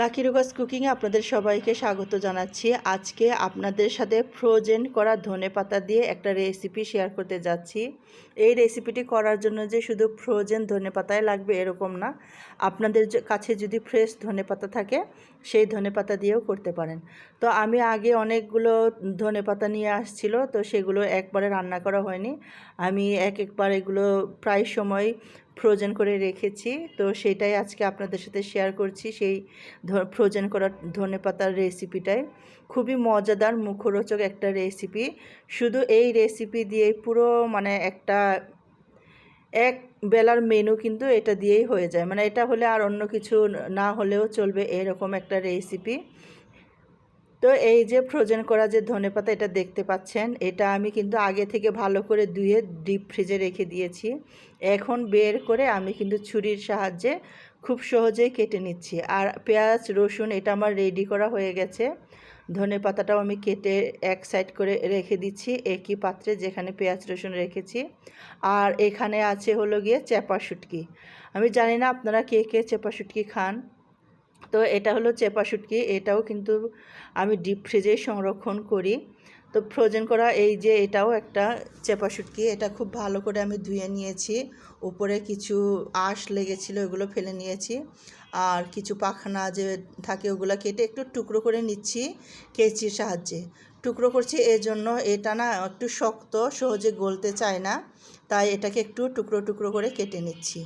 Lucky রুগাস কুকিংয়ে আপনাদের সবাইকে স্বাগত জানাচ্ছি। আজকে আপনাদের সাথে ফ্রোজেন করা ধনে পাতা দিয়ে একটা রেসিপি শেয়ার করতে যাচ্ছি। এই রেসিপিটি করার জন্য যে শুধু ফ্রোজেন ধনে পাতাই লাগবে এরকম না। আপনাদের কাছে যদি ফ্রেশ ধনে পাতা থাকে, সেই ধনে পাতা দিয়েও করতে পারেন। তো আমি আগে অনেকগুলো ধনে পাতা নিয়ে আসছিল, তো সেগুলো একবারে রান্না করা হয়নি। আমি এক একবার এগুলো প্রায় সময় ফ্রোজেন করে রেখেছি। তো সেটাই আজকে আপনাদের সাথে শেয়ার করছি সেই ফ্রোজেন করা ধনে পাতার রেসিপিটাই খুবই মজাদার, মুখরোচক একটা রেসিপি শুধু এই রেসিপি দিয়েই পুরো মানে একটা, এক বেলার মেনু কিন্তু এটা দিয়েই হয়ে যায়। মানে এটা হলে আর অন্য কিছু না হলেও চলবে এরকম একটা রেসিপি তো এই যে ফ্রোজেন করা যে ধনেপাতা এটা দেখতে পাচ্ছেন, এটা আমি কিন্তু আগে থেকে ভালো করে ধুয়ে ডিপ ফ্রিজে রেখে দিয়েছি। এখন বের করে আমি কিন্তু ছুরির সাহায্যে খুব সহজেই কেটে নিচ্ছি। আর পেঁয়াজ, রসুন এটা আমার রেডি করা হয়ে গেছে। ধনে পাতাটাও আমি কেটে এক সাইড করে রেখে দিচ্ছি একই পাত্রে যেখানে পেঁয়াজ, রসুন রেখেছি। আর এখানে আছে হলো গিয়ে চেপা শুটকি আমি জানি না আপনারা কে কে চেপা শুটকি খান। তো এটা হলো চেপা শুটকি, এটাও কিন্তু আমি ডিপ ফ্রিজেই সংরক্ষণ করি। তো ফ্রোজেন করা, এই যে এটাও একটা চেপা শুটকি, এটা খুব ভালো করে আমি ধুয়ে নিয়েছি। উপরে কিছু আঁশ লেগেছিল, ওগুলো ফেলে নিয়েছি। আর কিছু পাখনা যে থাকে, ওগুলো কেটে একটু টুকরো করে নিচ্ছি কেচির সাহায্যে। টুকরো করছি জন্য এটা না একটু শক্ত, সহজে গলতে চায় না। তাই এটাকে একটু টুকরো টুকরো করে কেটে নিচ্ছি।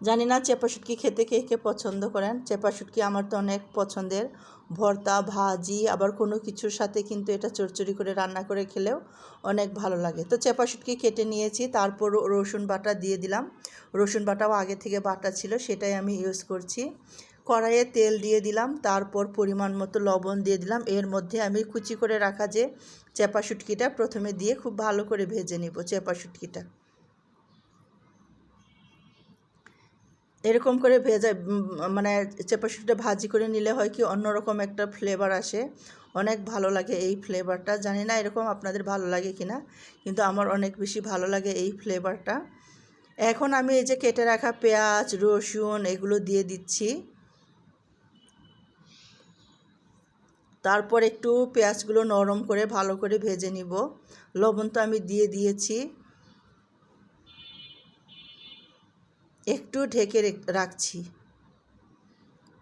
জানি না চেপা শুটকি খেতে কে কে পছন্দ করেন। চেপা শুটকি আমার তো অনেক পছন্দের। ভর্তা, ভাজি, আবার কোনো কিছুর সাথে কিন্তু এটা চচ্চড়ি করে রান্না করে খেলেও অনেক ভালো লাগে। তো চেপা শুটকি কেটে নিয়েছি, তারপর রসুন বাটা দিয়ে দিলাম। রসুন বাটাও আগে থেকে বাটা ছিল, সেটাই আমি ইউজ করছি। কড়াইয়ে তেল দিয়ে দিলাম, তারপর পরিমাণ মতো লবণ দিয়ে দিলাম। এর মধ্যে আমি কুচি করে রাখা যে চেপা শুটকিটা প্রথমে দিয়ে খুব ভালো করে ভেজে নিব চেপা শুটকিটা এরকম করে ভেজা মানে চেপা শুটকিটা ভাজি করে নিলে হয় কি অন্যরকম একটা ফ্লেভার আসে। অনেক ভালো লাগে এই ফ্লেভারটা জানি না এরকম আপনাদের ভালো লাগে কি না কিন্তু আমার অনেক বেশি ভালো লাগে এই ফ্লেভারটা এখন আমি এই যে কেটে রাখা পেঁয়াজ, রসুন এগুলো দিয়ে দিচ্ছি। তারপর একটু পেঁয়াজগুলো নরম করে ভালো করে ভেজে নিব। লবণ তো আমি দিয়ে দিয়েছি। একটু ঢেকে রেখ- রাখছি।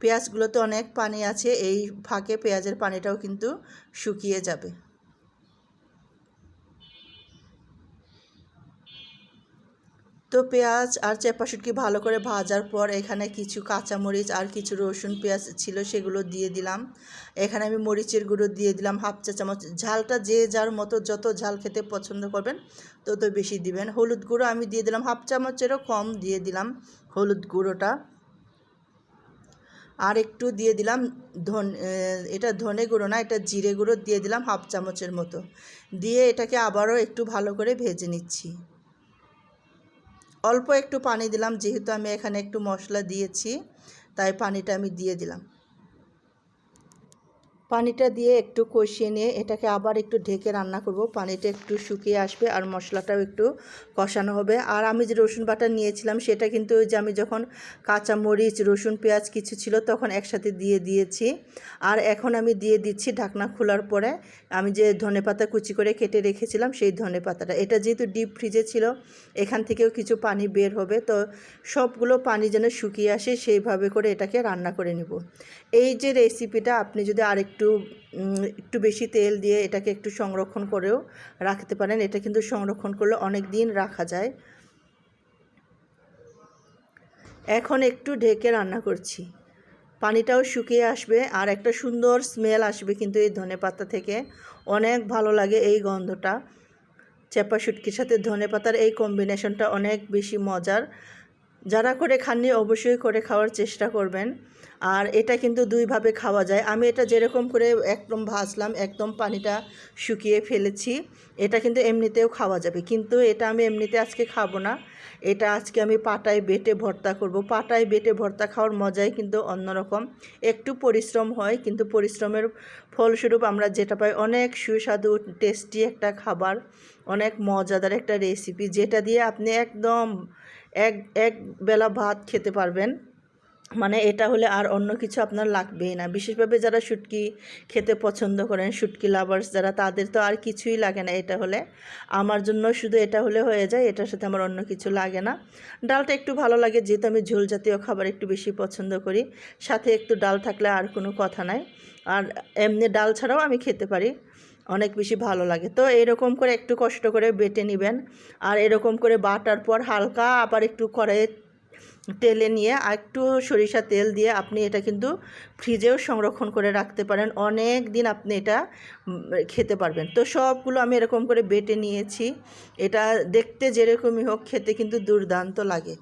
পেঁয়াজগুলোতে অনেক পানি আছে, এই ফাঁকে পেঁয়াজের পানিটাও কিন্তু শুকিয়ে যাবে। তো পেঁয়াজ আর চেপা শুটকি ভালো করে ভাজার পর এখানে কিছু কাঁচামরিচ আর কিছু রসুন পেঁয়াজ ছিল সেগুলো দিয়ে দিলাম। এখানে আমি মরিচের গুঁড়ো দিয়ে দিলাম হাফ চা চামচ। ঝালটা যে যার মতো যত ঝাল খেতে পছন্দ করবেন তত বেশি দিবেন। হলুদ গুঁড়ো আমি দিয়ে দিলাম হাফ চামচেরও কম দিয়ে দিলাম হলুদ গুঁড়োটা। আর একটু দিয়ে দিলাম ধন এটা ধনে গুঁড়ো না, এটা জিরে গুঁড়ো দিয়ে দিলাম হাফ চামচের মতো। দিয়ে এটাকে আবারও একটু ভালো করে ভেজে নিচ্ছি। অল্প একটু পানি দিলাম, যেহেতু আমি এখানে একটু মশলা দিয়েছি, তাই পানিটা আমি দিয়ে দিলাম। পানিটা দিয়ে একটু কষিয়ে নিয়ে এটাকে আবার একটু ঢেকে রান্না করব। পানিটা একটু শুকিয়ে আসবে আর মশলাটাও একটু কষানো হবে। আর আমি যে রসুন বাটা নিয়েছিলাম সেটা কিন্তু ওই যে আমি যখন কাঁচা মরিচ রসুন, পেঁয়াজ কিছু ছিল তখন একসাথে দিয়ে দিয়েছি। আর এখন আমি দিয়ে দিচ্ছি ঢাকনা খোলার পরে আমি যে ধনে পাতা কুচি করে কেটে রেখেছিলাম সেই ধনে পাতাটা। এটা যেহেতু ডিপ ফ্রিজে ছিল, এখান থেকেও কিছু পানি বের হবে। তো সবগুলো পানি যেন শুকিয়ে আসে সেইভাবে করে এটাকে রান্না করে নেব। এই যে রেসিপিটা আপনি যদি আরেকটু উম, একটু বেশি তেল দিয়ে এটাকে একটু সংরক্ষণ করেও রাখতে পারেন। এটা কিন্তু সংরক্ষণ করলে অনেক দিন রাখা যায়। এখন একটু ঢেকে রান্না করছি। পানিটাও শুকিয়ে আসবে আর একটা সুন্দর স্মেল আসবে কিন্তু এই ধনে পাতা থেকে। অনেক ভালো লাগে এই গন্ধটা। চেপা শুটকির সাথে ধনে পাতার এই কম্বিনেশনটা অনেক বেশি মজার। যারা করে খাননি অবশ্যই করে খাওয়ার চেষ্টা করবেন। আর এটা কিন্তু দুইভাবে খাওয়া যায়। আমি এটা যেরকম করে একদম ভাজলাম, একদম পানিটা শুকিয়ে ফেলেছি, এটা কিন্তু এমনিতেও খাওয়া যাবে। কিন্তু এটা আমি এমনিতে আজকে খাব না। এটা আজকে আমি পাটায় বেটে ভর্তা করব। পাটায় বেটে ভর্তা খাওয়ার মজাই কিন্তু অন্যরকম। একটু পরিশ্রম হয়, কিন্তু পরিশ্রমের ফলস্বরূপ আমরা যেটা পাই অনেক সুস্বাদু টেস্টি একটা খাবার, অনেক মজাদার একটা রেসিপি যেটা দিয়ে আপনি একদম এক এক বেলা ভাত খেতে পারবেন। মানে এটা হলে আর অন্য কিছু আপনার লাগবেই না। বিশেষভাবে যারা শুটকি খেতে পছন্দ করেন, শুটকি লাভার্স যারা, তাদের তো আর কিছুই লাগে না এটা হলে। আমার জন্য শুধু এটা হলে হয়ে যায়, এটার সাথে আমার অন্য কিছু লাগে না। ডালটা একটু ভালো লাগে, যেহেতু আমি ঝোল জাতীয় খাবার একটু বেশি পছন্দ করি। সাথে একটু ডাল থাকলে আর কোনো কথা নাই। আর এমনি ডাল ছাড়াও আমি খেতে পারি। অনেক বেশি ভালো লাগে। তো এরকম করে একটু কষ্ট করে বেটে নেবেন। আর এরকম করে বাটার পর হালকা আবার একটু কড়াইয়ে তেলে নিয়ে একটু সরিষা তেল দিয়ে আপনি এটা কিন্তু ফ্রিজেও সংরক্ষণ করে রাখতে পারেন। অনেক দিন আপনি এটা খেতে পারবেন। তো সবগুলো আমি এরকম করে বেটে নিয়েছি। এটা দেখতে যেরকমই হোক, খেতে কিন্তু দুর্দান্ত লাগে।